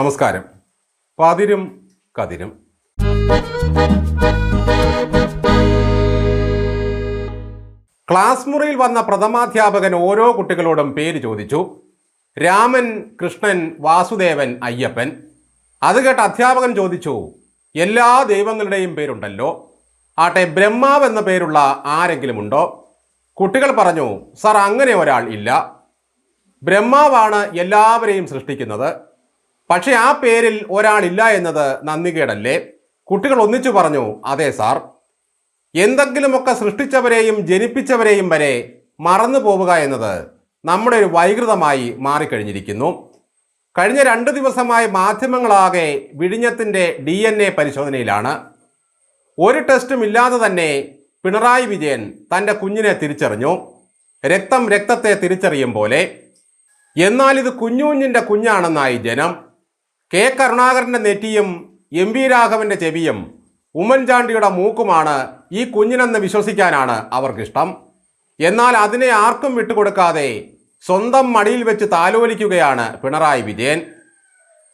നമസ്കാരം. പതിരും കതിരും. ക്ലാസ് മുറിയിൽ വന്ന പ്രഥമാധ്യാപകൻ ഓരോ കുട്ടികളോടും പേര് ചോദിച്ചു. രാമൻ കൃഷ്ണൻ വാസുദേവൻ അയ്യപ്പൻ. അത് കേട്ട് അധ്യാപകൻ ചോദിച്ചു എല്ലാ ദൈവങ്ങളുടെയും പേരുണ്ടല്ലോ? ആട്ടെ ബ്രഹ്മാവ് എന്ന പേരുള്ള ആരെങ്കിലും ഉണ്ടോ? കുട്ടികൾ പറഞ്ഞു സർ അങ്ങനെ ഒരാൾ ഇല്ല. ബ്രഹ്മാവാണ് എല്ലാവരെയും സൃഷ്ടിക്കുന്നത്. പക്ഷേ ആ പേരിൽ ഒരാളില്ല എന്നത് നന്ദികേടല്ലേ? കുട്ടികൾ ഒന്നിച്ചു പറഞ്ഞു അതെ സാർ. എന്തെങ്കിലുമൊക്കെ സൃഷ്ടിച്ചവരെയും ജനിപ്പിച്ചവരെയും വരെ മറന്നു പോവുക എന്നത് നമ്മുടെ ഒരു വൈകൃതമായി മാറിക്കഴിഞ്ഞിരിക്കുന്നു. കഴിഞ്ഞ രണ്ട് ദിവസമായി മാധ്യമങ്ങളാകെ വിഴിഞ്ഞത്തിന്റെ ഡി എൻ എ പരിശോധനയിലാണ്. ഒരു ടെസ്റ്റും ഇല്ലാതെ തന്നെ പിണറായി വിജയൻ തന്റെ കുഞ്ഞിനെ തിരിച്ചറിഞ്ഞു. രക്തം രക്തത്തെ തിരിച്ചറിയും പോലെ. എന്നാൽ ഇത് കുഞ്ഞുകുഞ്ഞിന്റെ കുഞ്ഞാണെന്നായി ജനം കെ കരുണാകരന്റെ നെറ്റിയും എം വി രാഘവന്റെ ചെവിയും ഉമ്മൻചാണ്ടിയുടെ മൂക്കുമാണ് ഈ കുഞ്ഞിനെന്ന് വിശ്വസിക്കാനാണ് അവർക്കിഷ്ടം. എന്നാൽ അതിനെ ആർക്കും വിട്ടുകൊടുക്കാതെ സ്വന്തം മടിയിൽ വെച്ച് താലോലിക്കുകയാണ് പിണറായി വിജയൻ.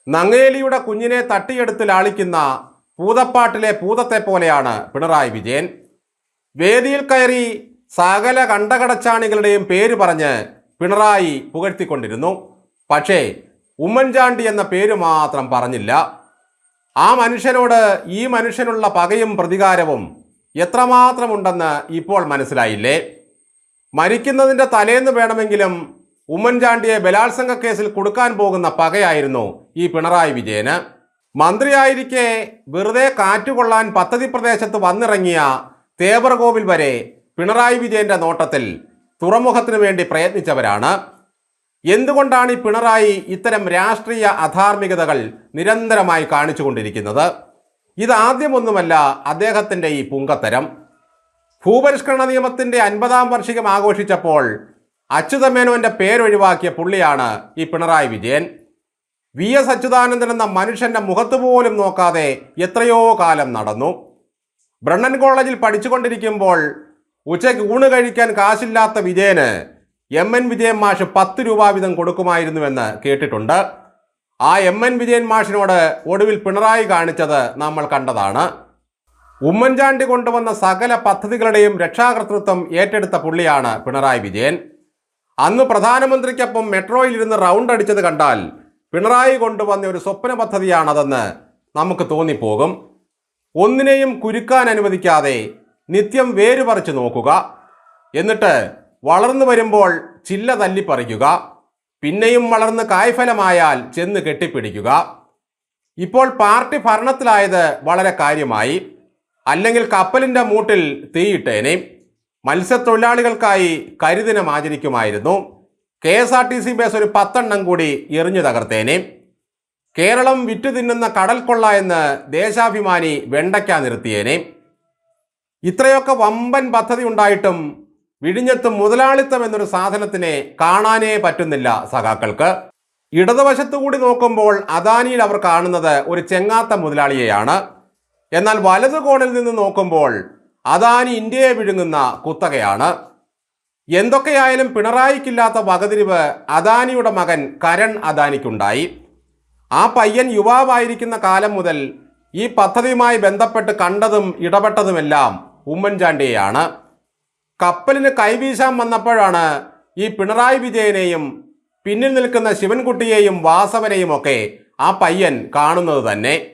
നങ്ങേലിയുടെ കുഞ്ഞിനെ തട്ടിയെടുത്ത് ലാളിക്കുന്ന പൂതപ്പാട്ടിലെ പൂതത്തെ പോലെയാണ് പിണറായി വിജയൻ. വേദിയിൽ കയറി സകല കണ്ടകടച്ചാണികളുടെയും പേര് പറഞ്ഞ് പിണറായി പുകഴ്ത്തിക്കൊണ്ടിരുന്നു. പക്ഷേ ഉമ്മൻചാണ്ടി എന്ന പേര് മാത്രം പറഞ്ഞില്ല. ആ മനുഷ്യനോട് ഈ മനുഷ്യനുള്ള പകയും പ്രതികാരവും എത്രമാത്രമുണ്ടെന്ന് ഇപ്പോൾ മനസ്സിലായില്ലേ? മരിക്കുന്നതിന്റെ തലേന്ന് വേണമെങ്കിലും ഉമ്മൻചാണ്ടിയെ ബലാത്സംഗ കേസിൽ കൊടുക്കാൻ പോകുന്ന പകയായിരുന്നു ഈ പിണറായി വിജയന്. മന്ത്രിയായിരിക്കെ വെറുതെ കാറ്റുകൊള്ളാൻ പദ്ധതി പ്രദേശത്ത് വന്നിറങ്ങിയ തേവർകോവിൽ വരെ പിണറായി വിജയന്റെ നോട്ടത്തിൽ തുറമുഖത്തിനു വേണ്ടി പ്രയത്നിച്ചവരാണ്. എന്തുകൊണ്ടാണ് ഈ പിണറായി ഇത്തരം രാഷ്ട്രീയ അധാർമികതകൾ നിരന്തരമായി കാണിച്ചുകൊണ്ടിരിക്കുന്നത്? ഇതാദ്യമൊന്നുമല്ല അദ്ദേഹത്തിന്റെ ഈ പുങ്കത്തരം. ഭൂപരിഷ്കരണ നിയമത്തിന്റെ അൻപതാം വാർഷികം ആഘോഷിച്ചപ്പോൾ അച്യുതമേനോന്റെ പേരൊഴിവാക്കിയ പുള്ളിയാണ് ഈ പിണറായി വിജയൻ. വി എസ് അച്യുതാനന്ദൻ എന്ന മനുഷ്യന്റെ മുഖത്ത് പോലും നോക്കാതെ എത്രയോ കാലം നടന്നു. ബ്രണ്ണൻ കോളേജിൽ പഠിച്ചുകൊണ്ടിരിക്കുമ്പോൾ ഉച്ചയ്ക്ക് ഊണ് കഴിക്കാൻ കാശില്ലാത്ത വിജയന് എം എൻ വിജയൻ മാഷ് പത്ത് രൂപ വീതം കൊടുക്കുമായിരുന്നുവെന്ന് കേട്ടിട്ടുണ്ട്. ആ എം എൻ വിജയൻ മാഷിനോട് ഒടുവിൽ പിണറായി കാണിച്ചത് നമ്മൾ കണ്ടതാണ്. ഉമ്മൻചാണ്ടി കൊണ്ടുവന്ന സകല പദ്ധതികളുടെയും രക്ഷാകർതൃത്വം ഏറ്റെടുത്ത പുള്ളിയാണ് പിണറായി വിജയൻ. അന്ന് പ്രധാനമന്ത്രിക്കൊപ്പം മെട്രോയിൽ ഇരുന്ന് റൗണ്ട് അടിച്ചത് കണ്ടാൽ പിണറായി കൊണ്ടുവന്ന ഒരു സ്വപ്ന പദ്ധതിയാണതെന്ന് നമുക്ക് തോന്നിപ്പോകും. ഒന്നിനെയും കുരുക്കാൻ അനുവദിക്കാതെ നിത്യം വേര് പറിച്ചു നോക്കുക. എന്നിട്ട് വളർന്നു വരുമ്പോൾ ചില്ല തല്ലിപ്പറിക്കുക പിന്നെയും വളർന്ന് കായ്ഫലമായാൽ ചെന്ന് കെട്ടിപ്പിടിക്കുക. ഇപ്പോൾ പാർട്ടി ഭരണത്തിലായത് വളരെ കാര്യമായി. അല്ലെങ്കിൽ കപ്പലിന്റെ മൂട്ടിൽ തീയിട്ടേനെ. മത്സ്യത്തൊഴിലാളികൾക്കായി കരിദിനം ആചരിക്കുമായിരുന്നു. K S R T C bus ഒരു പത്തെണ്ണം കൂടി എറിഞ്ഞു തകർത്തേനെ. കേരളം വിറ്റു തിന്നുന്ന കടൽ കൊള്ള എന്ന് ദേശാഭിമാനി വെണ്ടയ്ക്ക നിർത്തിയേനെ. ഇത്രയൊക്കെ വമ്പൻ പദ്ധതി ഉണ്ടായിട്ടും വിഴിഞ്ഞത്ത് മുതലാളിത്തം എന്നൊരു സാധനത്തിനെ കാണാനേ പറ്റുന്നില്ല സഖാക്കൾക്ക്. ഇടതുവശത്തു കൂടി നോക്കുമ്പോൾ അദാനിയിൽ അവർ കാണുന്നത് ഒരു ചെങ്ങാത്ത മുതലാളിയെയാണ്. എന്നാൽ വലതു കോണിൽ നിന്ന് നോക്കുമ്പോൾ അദാനി ഇന്ത്യയെ വിഴുങ്ങുന്ന കുത്തകയാണ്. എന്തൊക്കെയായാലും പിണറായിക്കില്ലാത്ത വകതിരിവ് അദാനിയുടെ മകൻ കരൺ അദാനിക്കുണ്ടായി. ആ പയ്യൻ യുവാവായിരിക്കുന്ന കാലം മുതൽ ഈ പദ്ധതിയുമായി ബന്ധപ്പെട്ട് കണ്ടതും ഇടപെട്ടതുമെല്ലാം ഉമ്മൻചാണ്ടിയെയാണ്. കപ്പലിന് കൈവീശാൻ വന്നപ്പോഴാണ് ഈ പിണറായി വിജയനെയും പിന്നിൽ നിൽക്കുന്ന ശിവൻകുട്ടിയെയും വാസവനെയും ഒക്കെ ആ പയ്യൻ കാണുന്നത് തന്നെ.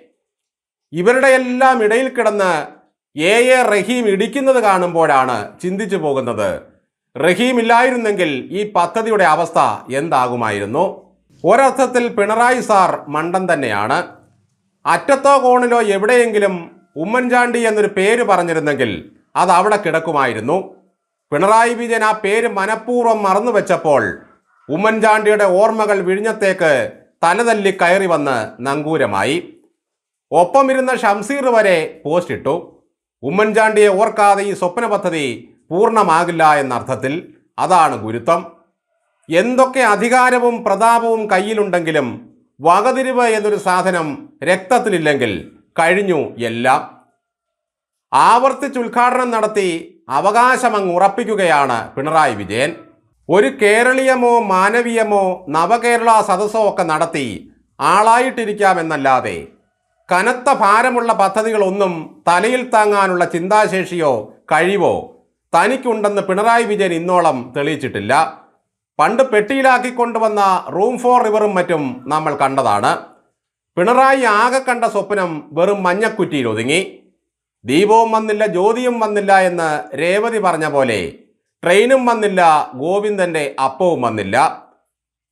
ഇവരുടെ എല്ലാം ഇടയിൽ കിടന്ന് എ എ റഹീം ഇടിക്കുന്നത് കാണുമ്പോഴാണ് ചിന്തിച്ചു പോകുന്നത്. റഹീം ഇല്ലായിരുന്നെങ്കിൽ ഈ പദ്ധതിയുടെ അവസ്ഥ എന്താകുമായിരുന്നു? ഒരർത്ഥത്തിൽ പിണറായി സാർ മണ്ടൻ തന്നെയാണ്. അറ്റത്തോ കോണിലോ എവിടെയെങ്കിലും ഉമ്മൻചാണ്ടി എന്നൊരു പേര് പറഞ്ഞിരുന്നെങ്കിൽ അത് അവിടെ കിടക്കുമായിരുന്നു. പിണറായി വിജയൻ ആ പേര് മനഃപൂർവം മറന്നു വെച്ചപ്പോൾ ഉമ്മൻചാണ്ടിയുടെ ഓർമ്മകൾ വിഴിഞ്ഞത്തേക്ക് തലതല്ലി കയറി വന്ന് നങ്കൂരമായി. ഒപ്പമിരുന്ന ഷംസീർ വരെ പോസ്റ്റ് ഇട്ടു. ഉമ്മൻചാണ്ടിയെ ഓർക്കാതെ ഈ സ്വപ്ന പദ്ധതി പൂർണമാകില്ല എന്നർത്ഥത്തിൽ അതാണ് ഗുരുത്വം. എന്തൊക്കെ അധികാരവും പ്രതാപവും കയ്യിലുണ്ടെങ്കിലും വകതിരിവ് എന്നൊരു സാധനം രക്തത്തിലില്ലെങ്കിൽ കഴിഞ്ഞു എല്ലാം. ആവർത്തിച്ച് ഉദ്ഘാടനം നടത്തി അവകാശമങ്ങ് ഉറപ്പിക്കുകയാണ് പിണറായി വിജയൻ. ഒരു കേരളീയമോ മാനവീയമോ നവകേരള സദസ്സോ ഒക്കെ നടത്തി ആളായിട്ടിരിക്കാമെന്നല്ലാതെ കനത്ത ഭാരമുള്ള പദ്ധതികളൊന്നും തലയിൽ താങ്ങാനുള്ള ചിന്താശേഷിയോ കഴിവോ തനിക്കുണ്ടെന്ന് പിണറായി വിജയൻ ഇന്നോളം തെളിയിച്ചിട്ടില്ല. പണ്ട് പെട്ടിയിലാക്കി കൊണ്ടുവന്ന റൂം ഫോർ റിവറും മറ്റും നമ്മൾ കണ്ടതാണ്. പിണറായി ആകെ കണ്ട സ്വപ്നം വെറും മഞ്ഞക്കുറ്റിയിൽ ഒതുങ്ങി. ദീപവും വന്നില്ല ജ്യോതിയും വന്നില്ല എന്ന് രേവതി പറഞ്ഞ പോലെ ട്രെയിനും വന്നില്ല ഗോവിന്ദന്റെ അപ്പവും വന്നില്ല.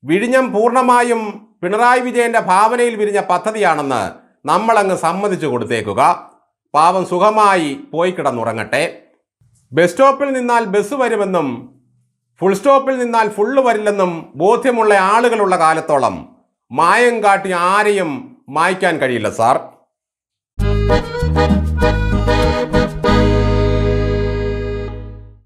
വിഴിഞ്ഞം പൂർണമായും പിണറായി വിജയന്റെ ഭാവനയിൽ വിരിഞ്ഞ പദ്ധതിയാണെന്ന് നമ്മളങ്ങ് സമ്മതിച്ചു കൊടുത്തേക്കുക. പാവം സുഖമായി പോയി കിടന്നുറങ്ങട്ടെ. ബസ് സ്റ്റോപ്പിൽ നിന്നാൽ ബസ് വരുമെന്നും ഫുൾ സ്റ്റോപ്പിൽ നിന്നാൽ ഫുള്ള് വരില്ലെന്നും ബോധ്യമുള്ള ആളുകളുള്ള കാലത്തോളം മായം കാട്ടി ആരെയും മായ്ക്കാൻ കഴിയില്ല സാർ.